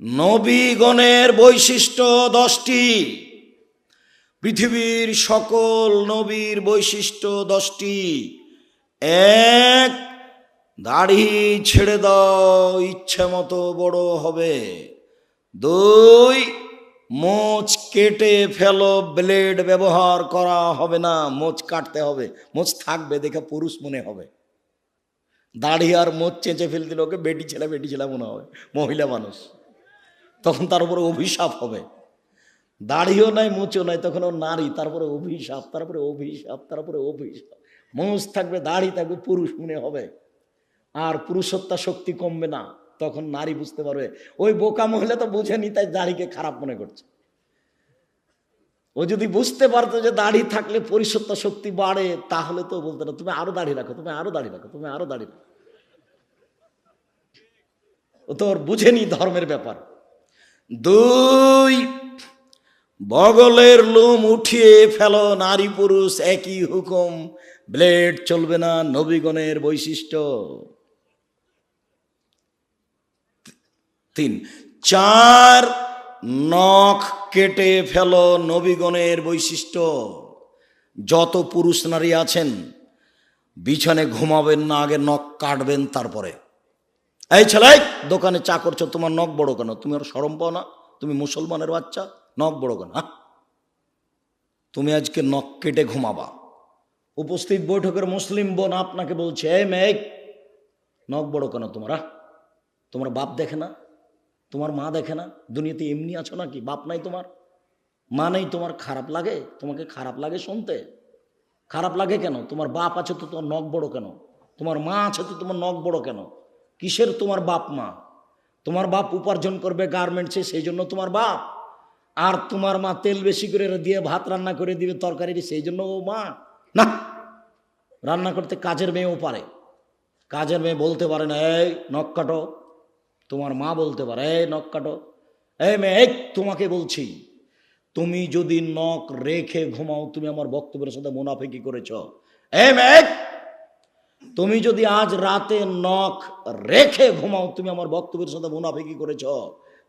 নবীগণের বৈশিষ্ট্য দশটি। পৃথিবীর সকল নবীর বৈশিষ্ট্য দশটি। এক, দাড়ি ছেড়ে দাও, ইচ্ছে মতো বড় হবে। দুই, মোচ কেটে ফেলো, ব্লেড ব্যবহার করা হবে না, মোচ কাটতে হবে। মোচ থাকবে, দেখে পুরুষ মনে হবে। দাড়ি আর মোচ চেঁচে ফেল দিলে ওকে বেটি ছেলে বেটি ছেলে মনে হবে, মহিলা মানুষ। তখন তার উপরে অভিশাপ হবে। দাড়িও নাই মুচও নাই, তখন ও নারী তারপরে অভিশাপ তারপরে অভিশাপ তারপরে অভিশাপ। মোচ থাকবে, দাড়ি থাকবে, পুরুষ মনে হবে। আর পুরুষত্বা শক্তি কমবে না, তখন নারী বুঝতে পারবে। ওই বোকা মহিলা তো বুঝেনি তাই দাড়িকে খারাপ মনে করছে। ও যদি বুঝতে পারতো যে দাড়ি থাকলে পরিসত্তা শক্তি বাড়ে, তাহলে তো বলতো না, তুমি আরও দাড়ি রাখো, তুমি আরও দাড়ি রাখো, তুমি আরও দাড়ি রাখো। ও তো ওর বুঝেনি ধর্মের ব্যাপার। দুই, বগলের লোম উঠিয়ে ফেলো, নারী পুরুষ একই হুকুম, ব্লেড চলবে না নবীগণের বৈশিষ্ট্য। তিন, চার নখ কেটে ফেলো নবীগণের বৈশিষ্ট্য। যত পুরুষ নারী আছেন, বিছানে ঘুমাবেন না, আগে নখ কাটবেন তারপরে। এই ছেলে দোকানে চা করছ, তোমার নখ বড় কেন? তুমি আর সরম পাও না? তুমি মুসলমানের বাচ্চা, নখ বড় কেন? হ্যাঁ? তুমি আজকে নখ কেটে ঘুমাবা। উপস্থিত বৈঠকের মুসলিম বোন আপনাকে বলছে, এই মেঘ নখ বড় কেন তোমরা তোমার বাপ দেখে না? তোমার মা দেখে না? দুনিয়াতে এমনি আছো নাকি? বাপ নাই তোমার? মা নেই তোমার? খারাপ লাগে? তোমাকে খারাপ লাগে শুনতে? খারাপ লাগে কেন? তোমার বাপ আছে তো তোমার নখ বড় কেন? তোমার মা আছে তো তোমার নখ বড় কেন? কিসের তোমার বাপ মা? তোমার বাপ উপার্জন করবে গার্মেন্টসে সেই জন্য তোমার বাপ। আর তোমার মা তেল বেশি করে দিয়ে ভাত রান্না করে দিবে তরকারি সেই জন্য ও মা। না, রান্না করতে কাজের মেয়েও পারে। কাজের মেয়ে বলতে পারে না, এই নখ কাটো। তোমার মা বলতে পারে, এই নখ কাটো। এই মেয়ে, এই তোমাকে বলছি, তুমি যদি নখ রেখে ঘুমাও, তুমি আমার বক্তব্যের সাথে মুনাফিকি করেছ। এই মেয়ে তুমি যদি আজ রাতে নখ রেখে ঘুমাও, তুমি আমার বক্তব্যের সাথে মুনাফিকি করেছ,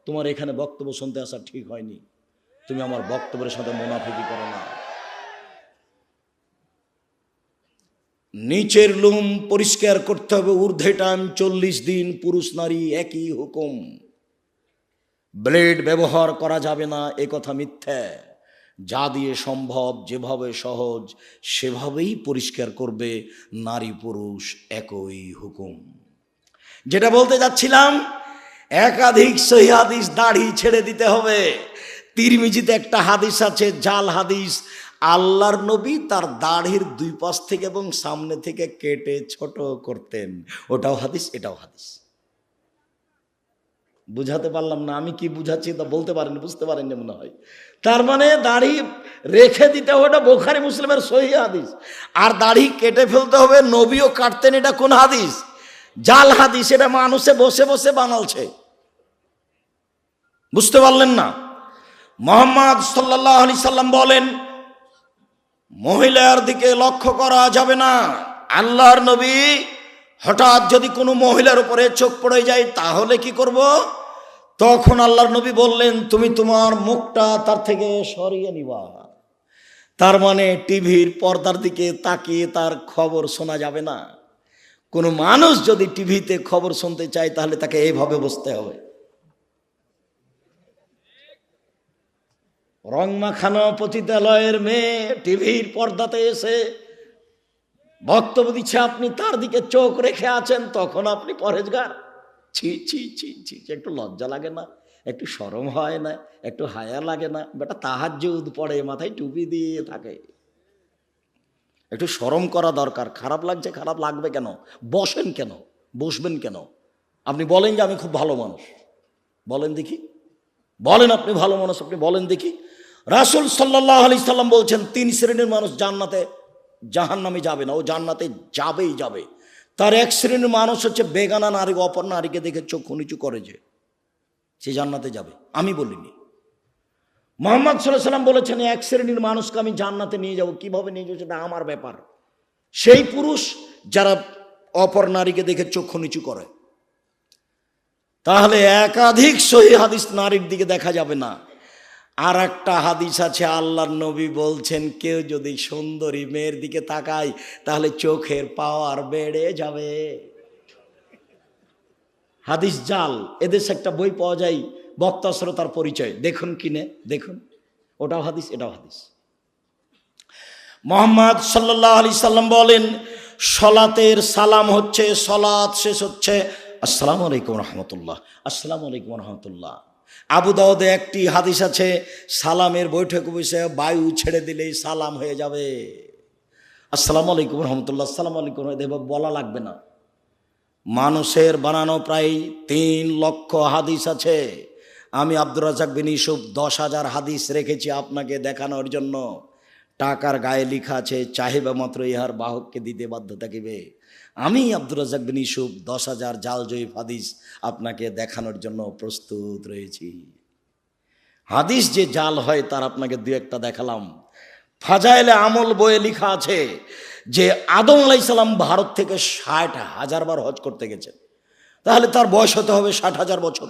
তোমার এখানে বক্তব্য শুনতে আসা ঠিক হয়নি। তুমি আমার বক্তব্যের সাথে মুনাফিকি করো না। নিচের লুম পরিষ্কার করতে হবে, ঊর্ধ্বে টান, চল্লিশ দিন পুরুষ নারী একই হুকুম। ব্লেড ব্যবহার করা যাবে না, এ কথা মিথ্যা। যা দিয়ে সম্ভব, যেভাবে সহজ, সেভাবেই পরিষ্কার করবে নারী পুরুষ একই হুকুম। যেটা বলতে যাচ্ছিলাম, একাধিক সহি হাদিস দাড়ি ছেড়ে দিতে হবে। তিরমিজিতে একটা হাদিস আছে, জাল হাদিস, আল্লাহর নবী তার দাড়ির দুই পাশ থেকে এবং সামনে থেকে কেটে ছোট করতেন। ওটাও হাদিস, এটাও হাদিস। বুঝাতে পারলাম না, আমি কি বুঝাচ্ছি তা বলতে পারেন, বুঝতে পারেন মনে হয়। তার মানে দাড়ি রেখে দিতে হবে, এটা বোখারি মুসলিমের সহি হাদিস। আর দাড়ি কেটে ফেলতে হবে, নবীও কাটতেন এটা কোন হাদিস? জাল হাদিস, এটা মানুষে বসে বসে বানালছে। বুঝতে পারলেন না? মোহাম্মদ সাল্লাহ আলি সাল্লাম বলেন, মহিলার দিকে লক্ষ্য করা যাবে না, আল্লাহর নবী হঠাৎ যদি কোনো মহিলার উপরে চোখ পড়ে যায়, তাহলে কি করব? তখন আল্লাহর নবী বললেন, তুমি তোমার মুখটা তার থেকে সরিয়ে নিবা। তার মানে টিভির পর্দার দিকে তাকিয়ে তার খবর শোনা যাবে না। কোনো মানুষ যদি টিভিতে খবর শুনতে চায়, তাহলে তাকে এইভাবে বসতে হবে। রং মাখানো পতিতালয়ের মেয়ে টিভির পর্দাতে এসে বক্তব্য দিচ্ছে, আপনি তার দিকে চোখ রেখে আছেন, তখন আপনি পরেজগার ছি ছি ছি ছি একটু লজ্জা লাগে না, একটু সরম হয় না, একটু হায়া লাগে না, বেটা তাহার যুদ পড়ে, মাথায় টুপি দিয়ে থাকে। একটু সরম করা দরকার, খারাপ লাগছে, খারাপ লাগবে কেন? বসেন কেন? বসবেন কেন? আপনি বলেন যে আমি খুব ভালো মানুষ। বলেন দেখি। বলেন আপনি ভালো মানুষ, আপনি বলেন দেখি। রাসুল সাল্লাহ আলি সাল্লাম বলছেন, তিন শ্রেণির মানুষ জান্নাতে জাহান নামে যাবে না, ও জান্নাতে যাবেই যাবে। তার এক শ্রেণির মানুষ হচ্ছে বেগানা নারী, অপর নারীকে দেখে চক্ষু নিচু করে যে সে জান্নাতে যাবে। আমি বলিনি। মোহাম্মদ সাল্লাহ সাল্লাম বলেছেন এক শ্রেণির মানুষকে আমি জান্নাতে নিয়ে যাব। কীভাবে নিয়ে যাব সেটা আমার ব্যাপার। সেই পুরুষ যারা অপর নারীকে দেখে চক্ষু নিচু করে, তাহলে একাধিক সহি হাদিস নারীর দিকে দেখা যাবে না। আর একটা হাদিস আছে, আল্লাহর নবী বলছেন, কেউ যদি সুন্দরী মেয়ের দিকে তাকায়, তাহলে চোখের পাওয়ার বেড়ে যাবে। হাদিস জাল, এদেশে একটা বই পাওয়া যায়, বক্তা শ্রোতার পরিচয়। দেখুন কিনে দেখুন। ওটাও হাদিস, এটাও হাদিস। মোহাম্মদ সাল্লাহ আলি সাল্লাম বলেন, সলাতের সালাম হচ্ছে, সলাৎ শেষ হচ্ছে। আসসালামু আলাইকুম রহমতুল্লাহ। আসসালামু আলাইকুম রহমতুল্লাহ। আবু দাউদে একটি হাদিস আছে, সালামের বৈঠক বসে বায়ু ছেড়ে দিলেই সালাম হয়ে যাবে। আসসালামু আলাইকুম রহমতুল্লাহ, আসসালামু আলাইকুম এভাবে বলা লাগবে না। মানুষের বানানো প্রায় তিন লক্ষ হাদিস আছে। আমি আব্দুর রাজাক বিন ইসুফ দশ হাজার হাদিস রেখেছি আপনাকে দেখানোর জন্য। টাকার গায়ে লিখা আছে, চাহিবা মাত্র ইহার বাহককে দিতে বাধ্য থাকিবে। আমি আব্দুর রাজাক বিন ইসুফ, দশ হাজার জাল জয়ীফ হাদিস আপনাকে দেখানোর জন্য প্রস্তুত রয়েছি। হাদিস যে জাল হয় তার আপনাকে দু একটা দেখালাম। ফাজাইলে আমল বইয়ে লিখা আছে যে আদম আলাইসাল্লাম ভারত থেকে ষাট হাজার বার হজ করতে গেছেন তাহলে তার বয়স হতে হবে ষাট হাজার বছর।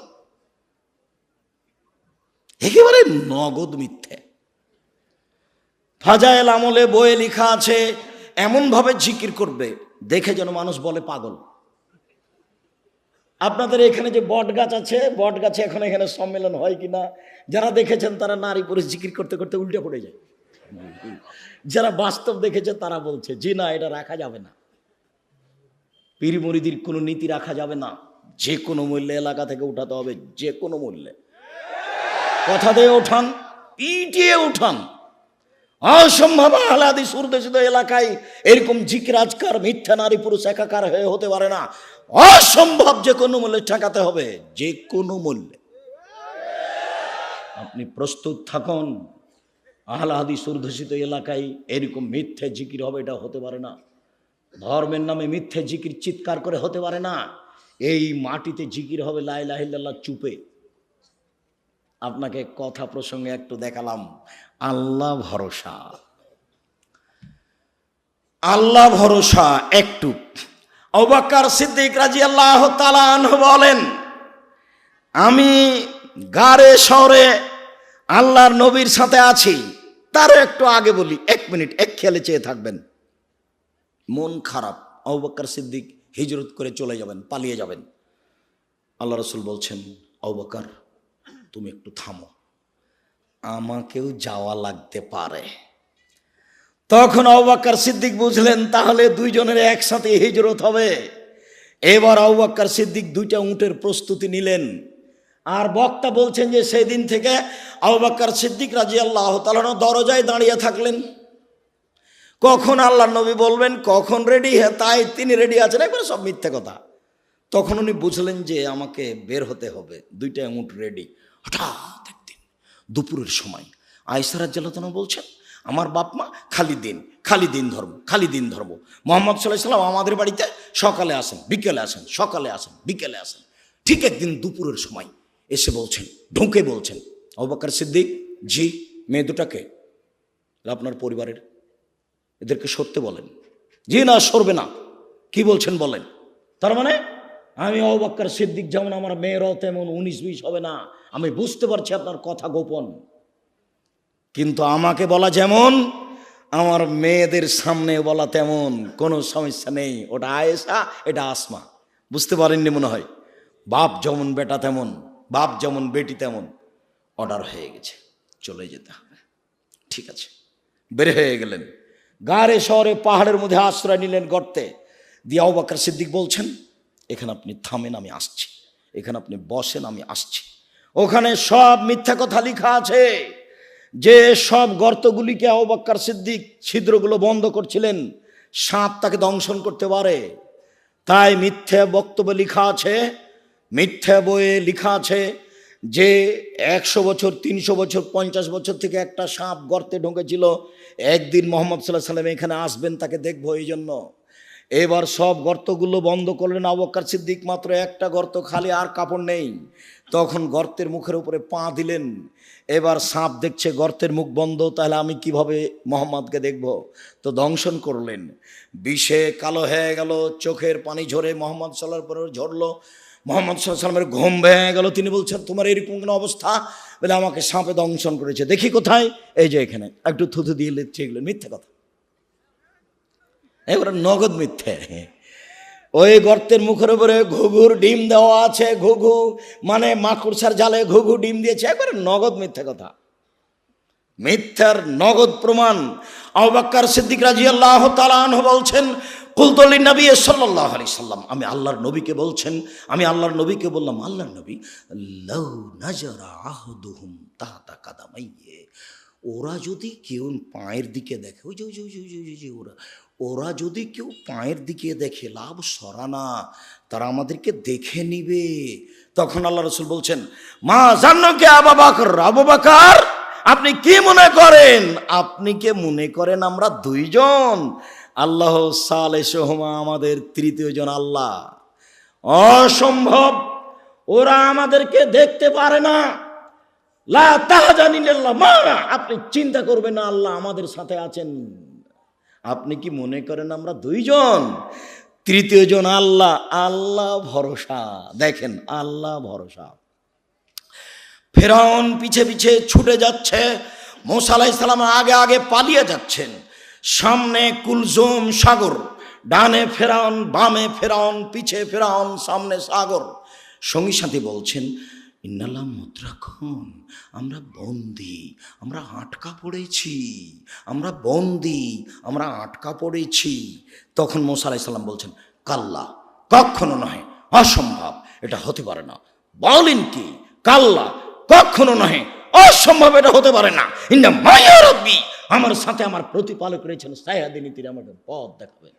একেবারে নগদ মিথ্যে। ফাজাইল আমলে বইয়ে লিখা আছে, এমনভাবে জিকির করবে দেখে যেন মানুষ বলে পাগল। আপনাদের এখানে যে বট গাছ আছে, বট গাছে এখন এখানে সম্মেলন হয় কিনা, যারা দেখেছেন তারা নারী পুরুষ জিকির করতে করতে উল্টে পড়ে যায়। যারা বাস্তব দেখেছে তারা বলছে, জি না, এটা রাখা যাবে না। পীর মুরিদির কোনো নীতি রাখা যাবে না। যে কোনো মূল্যে এলাকা থেকে উঠাতে হবে, যে কোনো মূল্যে। কথা দিয়ে ওঠান পিটিয়ে উঠান। অসম্ভব আহ্লাদি সুরদেশিত এলাকায় এরকম জিকরাজকার মিথ্যা নারী পুরুষ একাকার হয়ে হতে পারে না। অসম্ভব যে কোনো মূল্যে ঠেকাতে হবে, যে কোনো মূল্যে। আপনি প্রস্তুত থাকুন আহলাদি সুরদূষিত এলাকায় এরকম মিথ্যে জিকির হবে, এটা হতে পারে না। ধর্মের নামে মিথ্যে জিকির চিৎকার করে হতে পারে না। এই মাটিতে জিকির হবে লাইলাহিল্লাহ চুপে। আপনাকে কথা প্রসঙ্গে একটু দেখালাম। আল্লাহ ভরসা। আল্লাহ ভরসা একটু। অবাক্কার সিদ্দিক রাজি আল্লাহ বলেন, আমি গাড়ে শহরে আল্লাহর নবীর সাথে আছি। তারও একটু আগে বলি, এক মিনিট, এক খেয়ালে চেয়ে থাকবেন। মন খারাপ অবাক্কার সিদ্দিক হিজরত করে চলে যাবেন, পালিয়ে যাবেন। আল্লাহ রসুল বলছেন অবাকার তুমি একটু থামো। আমাকেও যাওয়া লাগতে পারে। তখন অবাক্কার সিদ্দিক বুঝলেন, তাহলে দুইজনের একসাথে হিজরত হবে। এবার আউবাক্কার সিদ্দিক দুইটা উঁটের প্রস্তুতি নিলেন। আর বক্তা বলছেন যে সেই দিন থেকে আউবাক্কার সিদ্দিক রাজি আল্লাহ তালানো দরজায় দাঁড়িয়ে থাকলেন। কখন আল্লাহ নবী বলবেন, কখন রেডি হ্যাঁ তাই তিনি রেডি আছেন। একবারে সব মিথ্যে কথা। তখন উনি বুঝলেন যে, আমাকে বের হতে হবে। দুইটা উঁট রেডি হঠাৎ একদিন দুপুরের সময় আয়সারাজ জালাতনা বলছেন, আমার বাপ মা খালি দিন খালি দিন ধর্ম, খালি দিন ধর্ম। মোহাম্মদ সাল্লাহ সাল্লাম আমাদের বাড়িতে সকালে আসেন, বিকেলে আসেন, সকালে আসেন, বিকেলে আসেন। ঠিক একদিন দুপুরের সময় এসে বলছেন, ঢুকে বলছেন অবাকার সিদ্দিক, জি, মেয়ে দুটাকে আপনার পরিবারের, এদেরকে সরতে বলেন। জি না, সরবে না। কি বলছেন বলেন? তার মানে আমি অবাক্কার সিদ্দিক যেমন আমার মেয়েরাও তেমন উনিশ বিশ হবে না আমি বুঝতে পারছি আপনার কথা গোপন। কিন্তু আমাকে বলা যেমন, আমার মেয়েদের সামনে বলা তেমন, কোনো সমস্যা নেই। ওটা আয়েসা এটা আসমা। বুঝতে পারেননি মনে হয়? বাপ যেমন বেটা তেমন, বাপ যেমন বেটি তেমন, অর্ডার হয়ে গেছে। চলে যেতে হবে। ঠিক আছে। বের হয়ে গেলেন। গাড়ে শহরে পাহাড়ের মধ্যে আশ্রয় নিলেন গর্তে। দিয়াও বাকর সিদ্দিক বলছেন, এখানে আপনি থামেন, আমি আসছি। এখানে আপনি বসেন, আমি আসছি। ওখানে সব মিথ্যা কথা লেখা আছে। যে সব গর্তগুলিকে অবাক্কার সিদ্দিক ছিদ্রগুলো বন্ধ করছিলেন, সাপ তাকে দংশন করতে পারে। তাই মিথ্যা বক্তব্য লেখা আছে, মিথ্যা বইয়ে লেখা আছে যে একশো বছর, তিনশো বছর, পঞ্চাশ বছর থেকে একটা সাপ গর্তে ঢুকেছিল। একদিন মোহাম্মদ সাল্লাহ সাল্লাম এখানে আসবেন, তাকে দেখব এই জন্য। এবার সব গর্তগুলো বন্ধ করলেন আবক্কার সিদ্দিক, মাত্র একটা গর্ত খালি আর কাপড় নেই। তখন গর্তের মুখের উপরে পা দিলেন। এবার সাপ দেখছে গর্তের মুখ বন্ধ, তাহলে আমি কীভাবে মোহাম্মদকে দেখব? তো দংশন করলেন। বিষে কালো হয়ে গেল, চোখের পানি ঝরে মোহাম্মদ সাল্লার পরে ঝরলো। মোহাম্মদ সাল্লামের ঘুম ভেঙে গেল। তিনি বলছেন, তোমার এরকম কোনো অবস্থা? বলে, আমাকে সাপে দংশন করেছে। দেখি কোথায়? এই যে এখানে, একটু থুথু দিয়ে লিখছে এগুলো। মিথ্যে কথা। এবারে নগদ মিথ্যে। ওই গর্তের মুখের উপরে ঘুঘুর ডিম দেওয়া আছে, ঘুঘু। মানে মাকুড়সার জালে ঘুঘু ডিম দিয়েছে, একবারে নগদ মিথ্যে কথা। মিথ্যার নগদ প্রমাণ আবাক্কার সিদ্দিক রাজি আল্লাহ তালাহ বলছেন কুলতলি নবী সাল্লাহ আলি সাল্লাম। আমি আল্লাহর নবীকে বলছেন, আমি আল্লাহর নবীকে বললাম, আল্লাহর নবী লৌ নাজরা আহদুহুম তাহাতা কাদামাইয়ে। ওরা যদি কেউ পায়ের দিকে দেখে, ওই ওই যে, ওরা ওরা যদি কেউ পায়ের দিকে দেখে, লাভ সরানা, তারা আমাদেরকে দেখে নিবে। তখন আল্লাহ রসুল বলছেন, মা জানো কে আবা বাকর, আবু বাকার, আপনি কি মনে করেন? আপনি কে মনে করেন আমরা দুইজন। আল্লাহ সালে সোহমা আমাদের তৃতীয় জন আল্লাহ। অসম্ভব, ওরা আমাদেরকে দেখতে পারে না। লা তাহাজানিল্লাহ মা, আপনি চিন্তা করবেন না, আল্লাহ আমাদের সাথে আছেন। আপনি কি মনে করেন আমরা দুইজন? তৃতীয় জন আল্লাহ আল্লাহ ভরসা। দেখেন, আল্লাহ ভরসা। ফেরাউন পিছে পিছে ছুটে যাচ্ছে, মোসা আলাইসালাম আগে আগে পালিয়ে যাচ্ছেন। সামনে কুলজুম সাগর, ডানে ফেরাউন, বামে ফেরাউন, পিছে ফেরাউন, সামনে সাগর। সঙ্গী সাথী বলছেন ইন্নাল্লাহ মুদ্রাক্ষণ, আমরা বন্দি, আমরা আটকা পড়েছি, আমরা বন্দি, আমরা আটকা পড়েছি। তখন মোসা আলাইসাল্লাম বলছেন, কাল্লা, কখনো নহে, অসম্ভব, এটা হতে পারে না। বলেন কি, কাল্লা, কখনো নহে, অসম্ভব, এটা হতে পারে না। ইন্না মায়া আমার সাথে আমার প্রতিপালক রয়েছেন সায়াদিনী তিনি আমাকে পথ দেখাবেন।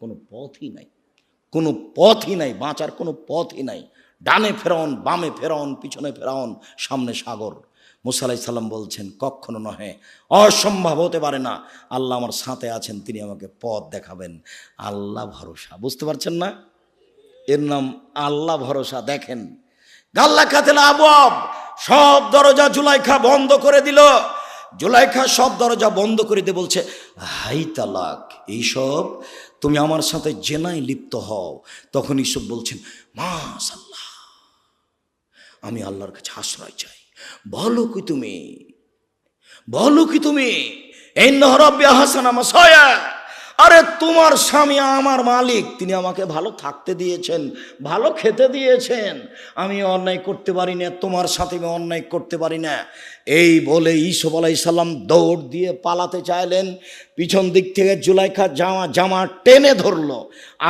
কোনো পথই নাই, কোনো পথই নাই, বাঁচার কোনো পথই নাই। ডানে ফেরাউন, বামে ফেরাউন, পিছনে ফেরাউন, সামনে সাগর। মুসালাই সাল্লাম বলছেন, কখনো নহে, অসম্ভব হতে পারে না। আল্লাহ আমার সাথে আছেন, তিনি আমাকে পথ দেখাবেন। আল্লাহ ভরসা। বুঝতে পারছেন না? এর নাম, আল্লাহ ভরসা। দেখেন গাল্লা খাতেলা আবব সব দরজা জুলাইখা বন্ধ করে দিল। জুলাইখা সব দরজা বন্ধ করে দিয়ে বলছে, হাই তালাক, এইসব তুমি আমার সাথে জেনায় লিপ্ত হও। তখন এইসব বলছেন, মা আল্লাহ আমি আল্লাহর কাছে আশ্রয় চাই। বলো কি তুমি? বলো কি তুমি? এই নহরব্য হাসান আমার সয়া আরে তোমার স্বামী আমার মালিক, তিনি আমাকে ভালো থাকতে দিয়েছেন, ভালো খেতে দিয়েছেন। আমি অন্যায় করতে পারি না, তোমার সাথে আমি অন্যায় করতে পারি না। এই বলে ইসব আলাই সাল্লাম দৌড় দিয়ে পালাতে চাইলেন। পিছন দিক থেকে জুলাইখা জামা জামা টেনে ধরলো।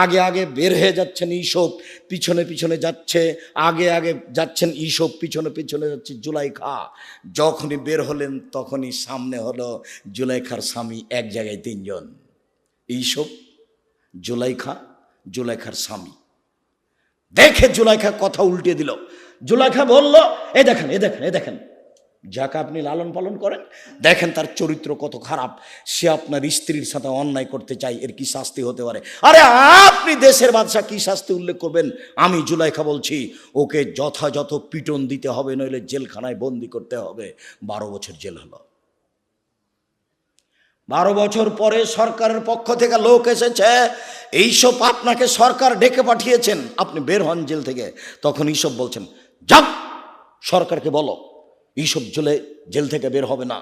আগে আগে বের হয়ে যাচ্ছেন ইসব পিছনে পিছনে যাচ্ছে, আগে আগে যাচ্ছেন ইসব পিছনে পিছনে যাচ্ছে জুলাইখা। যখনই বের হলেন, তখনই সামনে হলো জুলাইখার স্বামী, এক জায়গায় তিনজন। এইসব জুলাইখা, জুলাইখার স্বামী। দেখে জুলাইখা কথা উল্টে দিল। জুলাইখা বলল, এ দেখেন এ দেখেন এ দেখেন। যাকে আপনি লালন পালন করেন, দেখেন তার চরিত্র কত খারাপ। সে আপনার স্ত্রীর সাথে অন্যায় করতে চাই এর কি শাস্তি হতে পারে? আরে আপনি দেশের বাদশাহ কি শাস্তি উল্লেখ করবেন? আমি জুলাইখা বলছি, ওকে যথাযথ পিটন দিতে হবে, নইলে জেলখানায় বন্দি করতে হবে। বারো বছর জেল হলো। বারো বছর পরে সরকারের পক্ষ থেকে লোক এসেছে, এইসব আপনাকে সরকার ডেকে পাঠিয়েছেন। আপনি বের হন জেল থেকে। তখন এইসব বলছেন যাক সরকারকে বলো, এইসব জেলে জেল থেকে বের হবে না।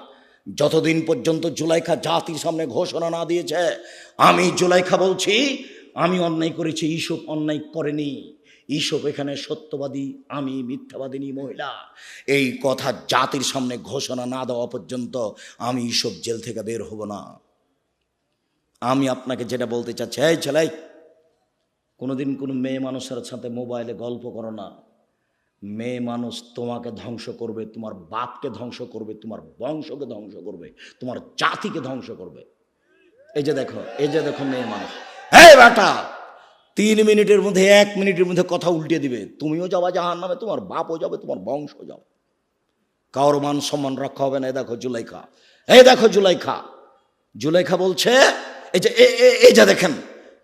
যতদিন পর্যন্ত জুলাইখা জাতির সামনে ঘোষণা না দিয়েছে, আমি জুলাইখা বলছি, আমি অন্যায় করেছি, এইসব অন্যায় করেনি। এইসব এখানে সত্যবাদী, আমি মিথ্যাবাদিনী মহিলা। এই কথা জাতির সামনে ঘোষণা না দেওয়া পর্যন্ত আমি এইসব জেল থেকে বের হব না। আমি আপনাকে যেটা বলতে চাচ্ছি, এই ছেলাই কোনোদিন কোনো মেয়ে মানুষের সাথে মোবাইলে গল্প করো না। মেয়ে মানুষ তোমাকে ধ্বংস করবে, তোমার বাপকে ধ্বংস করবে, তোমার বংশকে ধ্বংস করবে, তোমার জাতিকে ধ্বংস করবে। এই যে দেখো, এই যে দেখো মেয়ে মানুষ। হ্যাঁ বেটা! তিন মিনিটের মধ্যে, এক মিনিটের মধ্যে কথা উল্টে দিবে। তুমিও যাবা জাহান নামে তোমার বাপও যাবে, তোমার বংশ যাবে। কারোর মান সম্মান রক্ষা হবে না। এই দেখো জুলাইখা, এই দেখো জুলাইখা। জুলাইখা বলছে, এই যে, এ- এ- এই যে দেখেন,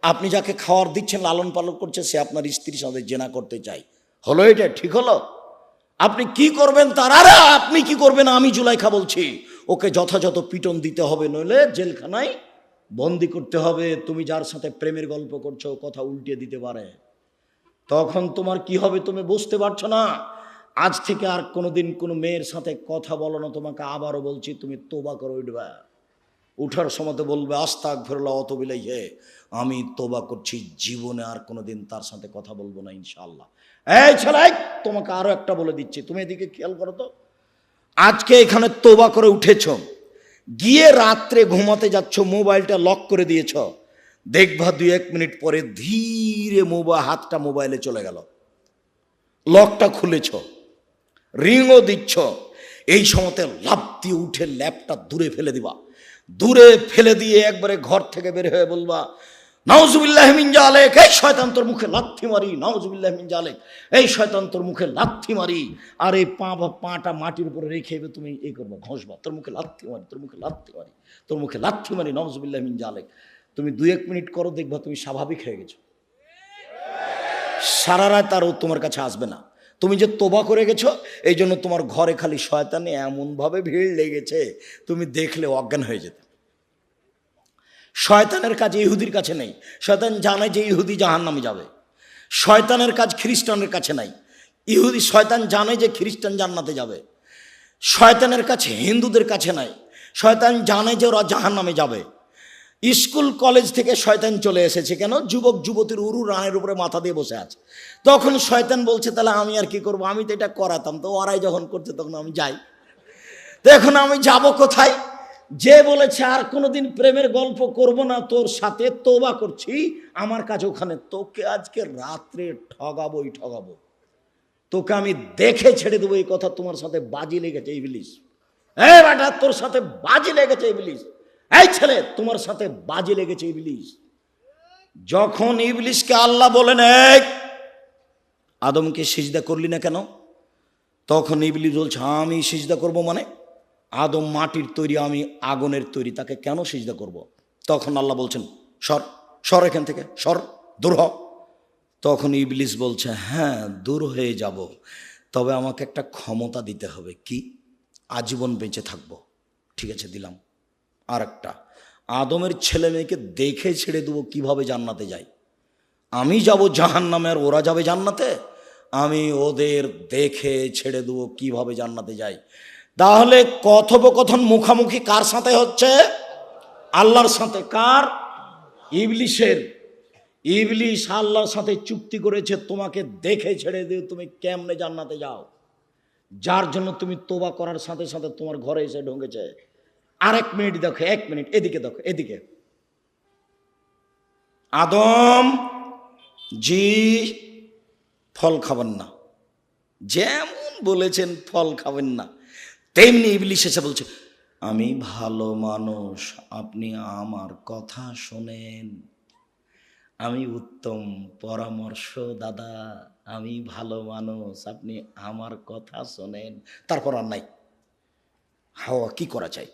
আপনি যাকে খাওয়ার দিচ্ছেন, লালন পালন করছে, সে আপনার স্ত্রীর সাথে জেনা করতে চাই হলো এটা? ঠিক হলো? আপনি কি করবেন তার? আরে আপনি কি করবেন? আমি জুলাইখা বলছি। ওকে যথাযথ পিটন দিতে হবে, নইলে জেলখানায় বন্দি করতে হবে, তুমি যার সাথে প্রেমের গল্প করছ, কথা উল্টে দিতে পারে। তখন তোমার কি হবে তুমি বুঝতে পারছ না। আজ থেকে আর কোনোদিন কোনো মেয়ের সাথে কথা বলো না, তোমাকে আবারও বলছি, তুমি তোবা করে উঠবে। উঠার সময় বলবে আস্তাক ফেরলা অত বিলাই হে আমি তোবা করছি, জীবনে আর কোনোদিন তার সাথে কথা বলব না ইনশাল্লাহ এই ছেলাই তোমাকে আরও একটা বলে দিচ্ছি। তুমি এদিকে খেয়াল করো তো। আজকে এখানে তোবা করে উঠেছ। গিয়ে রাত্রে ঘুমাতে যাচ্ছ, মোবাইলটা লক করে দিয়েছ। দেখবা দুই এক মিনিট পরে ধীরে মোবাইল হাতটা মোবাইলে চলে গেল। লকটা খুলেছ। রিংও দিচ্ছ। এই সময়তে লাভ দিয়ে উঠে ল্যাপটা দূরে ফেলে দিবা। দূরে ফেলে দিয়ে একবারে ঘর থেকে বের হয়ে বলবা নাউজুবিল্লাহ মিন জালেক, এই শয়তান তোর মুখে লাথি মারি, নাউজুবিল্লাহ মিন জালেক, এই শয়তান তোর মুখে লাথি মারি, আর এই পা বা পাটা মাটির উপরে রেখে তুমি এই করবা, ঘষবা, তোর মুখে লাথি মারি, তোর মুখে লাথি মারি, তোর মুখে লাথি মারি, নাউজুবিল্লাহ মিন জালেক। তুমি দুই এক মিনিট করো, দেখবা তুমি স্বাভাবিক হয়ে গেছো। সারা রাত আর ও তোমার কাছে আসবে না। তুমি যে তোবা করে গেছো, এই জন্য তোমার ঘরে খালি শয়তানে এমনভাবে ভিড় লেগেছে, তুমি দেখলে অজ্ঞান হয়ে যেতে। শয়তানের কাজ ইহুদির কাছে নেই। শয়তান জানে যে ইহুদি জাহান নামে যাবে। শয়তানের কাজ খ্রিস্টানের কাছে নাই। ইহুদি শয়তান জানে যে খ্রিস্টান জান্নাতে যাবে। শয়তানের কাছে হিন্দুদের কাছে নাই। শয়তান জানে যে ওরা জাহান নামে যাবে। স্কুল, কলেজ থেকে শয়তান চলে এসেছে কেন? যুবক, যুবতীর উরু রানের উপরে মাথা দিয়ে বসে আছে। তখন শয়তান বলছে, তাহলে আমি আর কি করব? আমি তো এটা করাতাম। তো ওরাই যখন করছে, তখন আমি যাই। তো এখন আমি যাব কোথায়? যে বলেছে, আর কোনোদিন প্রেমের গল্প করব না, তোর সাথে তোবা করছি, আমার কাছে ওখানে তোকে আজকে রাত্রে ঠগাবোই ঠগাবো। তোকে আমি দেখে ছেড়ে দেবো এই কথা তোমার সাথে বাজি লেগেছে ইবলিশ এই বেটা, তোর সাথে বাজি লেগেছে ইবলিশ এই ছেলে, তোমার সাথে বাজি লেগেছে ইবলিশ যখন ইবলিশকে আল্লাহ বলেন, এই, আদমকে সিজদা করলি না কেন? তখন ইবলিশ বলছে, আমি সিজদা করব মানে? আদম মাটির তৈরি, আমি আগুনের তৈরি, তাকে কেন সিজদা করব। তখন আল্লাহ বলছেন, সর সর এখান থেকে, সর, দূর হ। তখন ইবলিস বলছে হ্যাঁ দূর হয়ে যাব, তবে আমাকে একটা ক্ষমতা দিতে হবে। কি? আজীবন বেঁচে থাকব। ঠিক আছে, দিলাম। আর একটা আদমের ছেলে মেয়েকে দেখে ছেড়ে দেবো, কীভাবে জান্নাতে যায় আমি যাব জাহান নামে আর ওরা যাবে জান্নাতে? আমি ওদের দেখে ছেড়ে দেবো, কীভাবে জান্নাতে যাই? তাহলে কথোপকথন মুখামুখি কার সাথে হচ্ছে? আল্লাহর সাথে। কার? ইবলিশের। ইবলিশ আল্লাহর সাথে চুক্তি করেছে, তোমাকে দেখে ছেড়ে দিও তুমি কেমনে জান্নাতে যাও? যার জন্য তুমি তোবা করার সাথে সাথে তোমার ঘরে এসে ঢুকেছে। আরেক মিনিট দেখো, এক মিনিট, এদিকে দেখো, এদিকে। আদম জি ফল খাবেন না। যেমন বলেছেন, ফল খাবেন না। তেমনি ইবলিশ এসে বলছে, আমি ভালো মানুষ, আপনি আমার কথা শোনেন। আমি উত্তম পরামর্শ দাদা আমি ভালো মানুষ, আপনি আমার কথা শোনেন। তারপর আর নাই। হাওয়া কি করা যায়?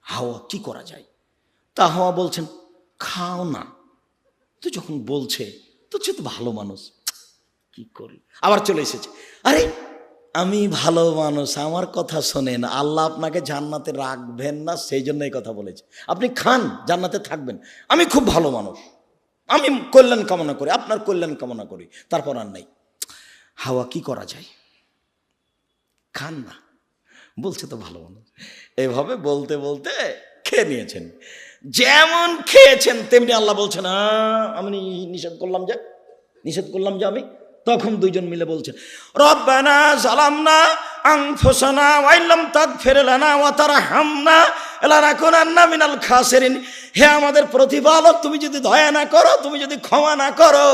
হাওয়া কি করা যায়? তা হাওয়া বলছেন, খাও না। তো যখন বলছে, তো সে তো ভালো মানুষ, কি করি আবার চলে এসেছে, আরে আমি ভালো মানুষ আমার কথা শোনেন আল্লাহ আপনাকে জান্নাতে রাখবেন না সেই জন্য এই কথা বলেছে। আপনি খান জান্নাতে থাকবেন। আমি খুব ভালো মানুষ। আমি কল্যাণ কামনা করি আপনার কল্যাণ কামনা করি তারপর আর নাই। হাওয়া কি করা যায়? খান না। বলছে তো ভালো মানুষ। এভাবে বলতে বলতে খেয়ে নিয়েছেন। যেমন খেয়েছেন তেমনি আল্লাহ বলছেন "আহ, আমি নিষেধ করলাম যে নিষেধ করলাম যে আমি তখন দুইজন মিলে বলছে, রব্বানা জালামনা আনফুসানা ওয়াইলাম তাগফির লানা ওয়া তারহামনা লানাকুনান্না মিনাল খাসিরিন। হে আমাদের প্রতিপালক, তুমি যদি দয়া না করো, তুমি যদি ক্ষমা না করো,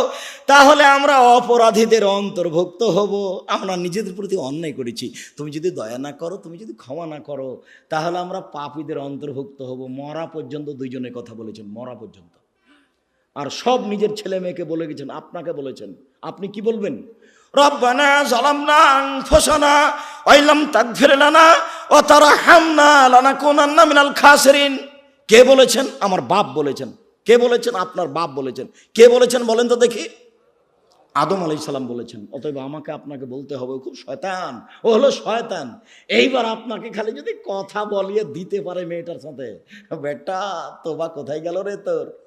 তাহলে আমরা অপরাধীদের অন্তর্ভুক্ত হব। আমরা নিজেদের প্রতি অন্যায় করেছি। তুমি যদি দয়া না করো, তুমি যদি ক্ষমা না করো, তাহলে আমরা পাপীদের অন্তর্ভুক্ত হব। মরা পর্যন্ত দুইজনের কথা বলেছেন, মরা পর্যন্ত। আর সব নিজের ছেলে মেয়েকে বলে গেছেন, আপনাকে বলেছেন। আপনি কি বলবেন? লানা কে বলেছেন? আমার বাপ বলেছেন। কে বলেছেন? আপনার বাপ বলেছেন। কে বলেছেন বলেন তো দেখি। আদম আলাই সালাম বলেছেন, অতএব আমাকে আপনাকে বলতে হবে খুব শয়তান, ও হলো শয়তান। এইবার আপনাকে খালি যদি কথা বলিয়ে দিতে পারে মেয়েটার সাথে। বেটা, তোবা কোথায় গেল রে তোর?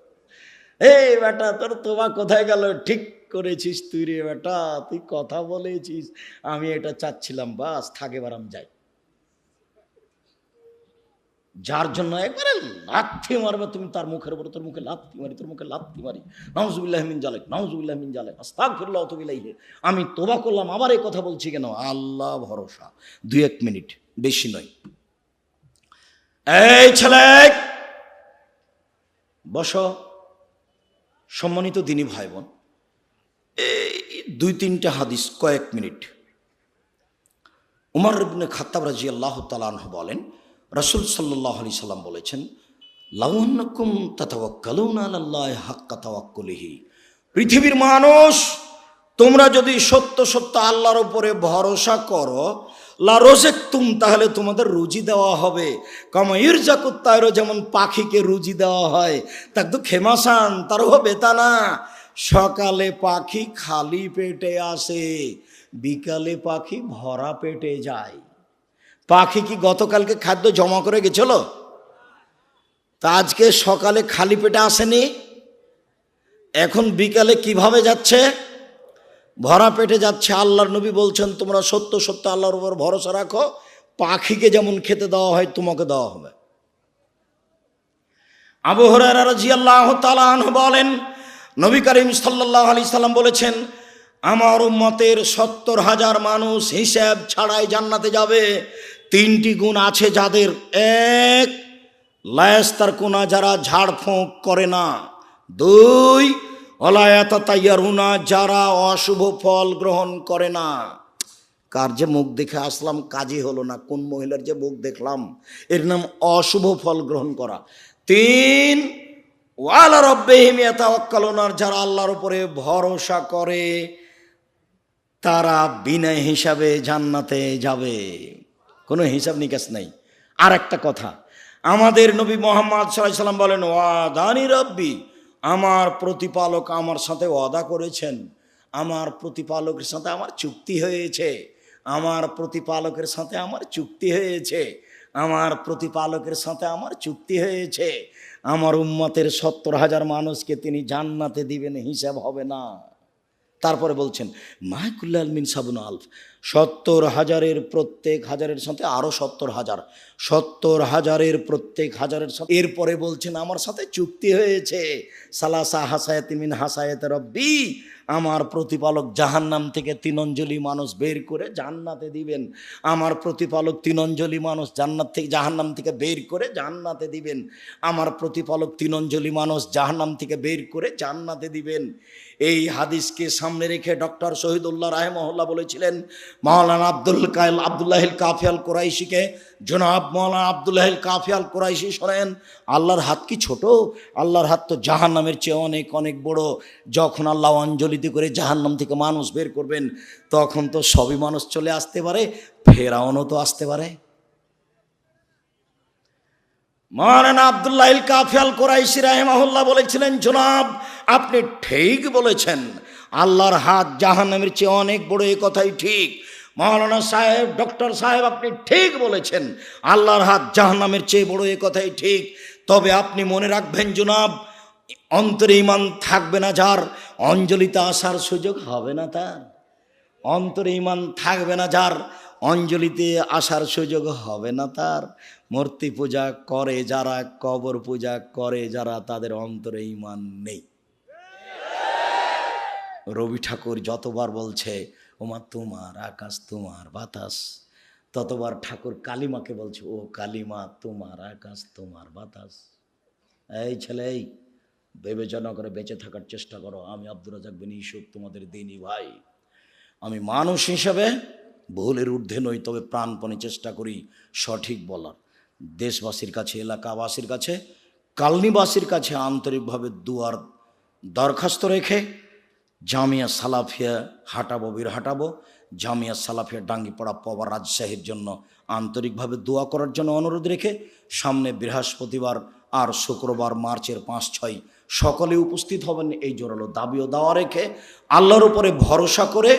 এই বেটা, তোর তোবা কোথায় গেল? ঠিক করেছিস তুই রে বেটা, তুই কথা বলেছিস। আমি এটা চাচ্ছিলাম, বাস, থাকে বারাম যাই। যার জন্য একবারে লাথি মারবে, তুমি তার মুখের উপর, তোর মুখে লাথি মারি, তোর মুখে লাথি মারি। নাউজুবিল্লাহ মিন জালেক নাউজুবিল্লাহ মিন জালেক আস্তাগফিরুল্লাহ ওয়া আতুবু ইলাইহি। আমি তোবা করলাম, আবার এই কথা বলছি কেন? আল্লাহ ভরসা। দুই এক মিনিট, বেশি নয়। এই ছেলে, বস। সম্মানিত দিনী ভাই বোন এই দুই তিনটা হাদিস কয়েক মিনিট। উমর ইবনে খাত্তাব রাজি আল্লাহ তালাহ বলেন, রাসুল সাল্লাহ আলি সাল্লাম বলেছেন লাউন্নকুম তাতাওয়াক্কালুন আলাল্লাহ হাক্কা পৃথিবীর মানুষ, তোমরা যদি সত্য সত্য আল্লাহর উপরে ভরসা করো লা রোজেক তুম তাহলে তোমাদের রুজি দেওয়া হবে। কামাইর জাকুত্তায়রও যেমন পাখিকে রুজি দেওয়া হয় তাক তো খেমাসান তার তারও বেতানা সকালে পাখি খালি পেটে আসে, বিকালে পাখি ভরা পেটে যায়। পাখি কি গতকালকে খাদ্য জমা করে গেছিল? তা আজকে সকালে খালি পেটে আসেনি? এখন বিকালে কীভাবে যাচ্ছে? ভরা পেটে যাচ্ছে আল্লাহর নবী বলছেন, তোমরা সত্য সত্য আল্লাহর উপর ভরসা রাখো। পাখিকে যেমন খেতে দেওয়া হয়, তোমাকে দেওয়া হবে। আবু রাজি আল্লাহ বলেন, নবী করিম সাল্লাহ আলি সাল্লাম বলেছেন, আমার উম্মতের সত্তর হাজার মানুষ হিসাব ছাড়াই জান্নাতে যাবে। তিনটি গুণ আছে যাদের এক লায়াস্তার কোনা যারা ঝাড়ফুঁক করে না। দুই অলায়াতাইয়ারুনা যারা অশুভ ফল গ্রহণ করে না। কার যে মুখ দেখে আসলাম, কাজই হলো না। কোন মহিলার যে মুখ দেখলাম, এর নাম অশুভ ফল গ্রহণ করা। তিন, ওয়ালা রব্বেহিমিয়া তাওয়াক্কালুনার যারা আল্লাহর উপরে ভরসা করে, তারা বিনা হিসাবে জান্নাতে যাবে। কোনো হিসাব নিকাশ নেই। আর একটা কথা, আমাদের নবী মোহাম্মদ সাল্লাম বলেন ওয়া দানি রব্বি আমার প্রতিপালক আমার সাথে ওয়াদা করেছেন, আমার প্রতিপালকের সাথে আমার চুক্তি হয়েছে, আমার প্রতিপালকের সাথে আমার চুক্তি হয়েছে, আমার প্রতিপালকের সাথে আমার চুক্তি হয়েছে, আমার উম্মতের সত্তর হাজার মানুষকে তিনি জান্নাতে দিবেন, হিসাব হবে না। তারপরে বলছেন মাহকুল্লাল মিন সাবুন আলফ। সত্তর হাজারের প্রত্যেক হাজারের সাথে আরও সত্তর হাজার। সত্তর হাজারের প্রত্যেক হাজারের সাথে। এরপরে বলছেন, আমার সাথে চুক্তি হয়েছে। সালাসা হাসায়াতিমিন হাসায়াত রব্বি। আমার প্রতিপালক জাহান্নাম থেকে তিনঞ্জলি মানুষ বের করে জান্নাতে দিবেন। আমার প্রতিপালক তিনঞ্জলি মানুষ জান্নাত থেকে জাহান্নাম থেকে বের করে জান্নাতে দিবেন। আমার প্রতিপালক তিনঞ্জলি মানুষ জাহান্নাম থেকে বের করে জান্নাতে দিবেন। এই হাদিসকে সামনে রেখে ডক্টর শহীদুল্লাহ রাহেমহল্লা বলেছিলেন, মাওলানা আব্দুল কায়ল আবদুল্লাহিল কাফিয়াল কোরাইশিকে জনাব মৌলানা আবদুল্লাহিল কাফিয়াল কোরাইশি শোনেন, আল্লাহর হাত কি ছোট? আল্লাহর হাত তো জাহান্নামের চেয়ে অনেক অনেক বড়। যখন আল্লাহ অঞ্জলিতে করে জাহান্নাম থেকে মানুষ বের করবেন, তখন তো সবই মানুষ চলে আসতে পারে, ফেরাউনও তো আসতে পারে। মহারানা আবদুল্লাহ কাফিয়াল কোরাইশি রাহেমাহুল্লাহ বলেছিলেন, জনাব, আপনি ঠিক বলেছেন, আল্লাহর হাত জাহান্নামের চেয়ে অনেক বড়, এ কথাই ঠিক। মৌলানা সাহেব, ডক্টর সাহেব, আপনি ঠিক বলেছেন। আল্লাহর হাত জাহান্নামের চেয়ে বড় এই কথাই ঠিক। তবে আপনি মনে রাখবেন জনাব, অন্তরে ইমান থাকবে না যার, অঞ্জলিতে আসার সুযোগ হবে না তার। অন্তরে ইমান থাকবে না যার, অঞ্জলিতে আসার সুযোগ হবে না তার। মূর্তি পূজা করে যারা, কবর পূজা করে যারা, তাদের অন্তরে ইমান নেই। রবি ঠাকুর যতবার বলছে ওমা তোমার আকাশ তোমার বাতাস। ততবার ঠাকুর কালিমাকে বলছে, ও কালিমা, তোমার আকাশ, তোমার বাতাস। এই ছেলে, এই বিবেচনা করে বেঁচে থাকার চেষ্টা করো। আমি আব্দুর রাজাক বিন ইসুফ তোমাদের দিনই ভাই। আমি মানুষ হিসেবে ভুলের ঊর্ধ্বে নই, তবে প্রাণপণে চেষ্টা করি সঠিক বলার। দেশবাসীর কাছে, এলাকাবাসীর কাছে, কালনিবাসীর কাছে আন্তরিকভাবে দুয়ার দরখাস্ত রেখে জামিয়া সালাফিয়া হাঁটাবো, বীর হাঁটাবো। জামিয়া সালাফিয়া ডাঙ্গিপাড়া পবার রাজশাহীর জন্য আন্তরিকভাবে দোয়া করার জন্য অনুরোধ রেখে সামনে বৃহস্পতিবার আর শুক্রবার মার্চের পাঁচ ছয় সকলে উপস্থিত হবেন এই জোরালো দাবিও দেওয়া রেখে আল্লাহর উপরে ভরসা করে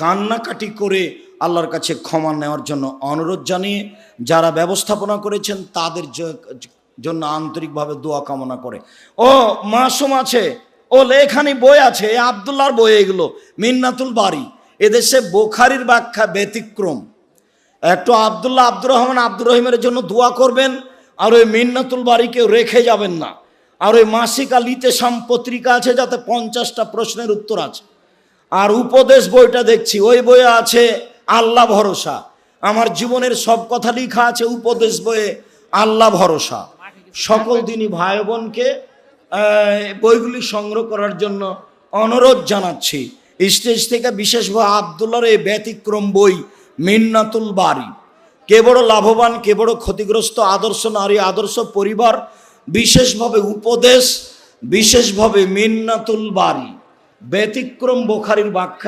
কান্নাকাটি করে আল্লাহর কাছে ক্ষমা নেওয়ার জন্য অনুরোধ জানিয়ে যারা ব্যবস্থাপনা করেছেন তাদের জন্য আন্তরিকভাবে দোয়া কামনা করে। ও মাসুম আছে ও লেখানি বই আছে এই আবদুল্লাহর বই এগুলো, মিন্নাতুল বাড়ি এদেশে বোখারির ব্যাখ্যা ব্যতিক্রম। একটু আবদুল্লাহ আব্দুর রহমান আব্দুর রহিমের জন্য দোয়া করবেন, আর ওই মিন্নাতুল বাড়িকে রেখে যাবেন না। আর ওই মাসিক আলিতে সাম পত্রিকা আছে, যাতে পঞ্চাশটা প্রশ্নের উত্তর আছে। আর উপদেশ বইটা দেখছি, ওই বইয়ে আছে, আল্লাহ ভরসা। আমার জীবনের সব কথা লেখা আছে উপদেশ বইয়ে, আল্লাহ ভরসা। সকল দিনই ভাই বোনকে বইগুলি সংগ্রহ করার জন্য অনুরোধ জানাচ্ছি। স্টেজ থেকে বিশেষভাবে আবদুল্লার এই ব্যতিক্রম বই মিন্নাতুল বাড়ি কে বড় লাভবান, কে বড় ক্ষতিগ্রস্ত, আদর্শ নারী, আদর্শ পরিবার বিশেষভাবে উপদেশ বিশেষভাবে মিন্নাতুল বাড়ি ব্যতিক্রম বোখারির ব্যাখ্যা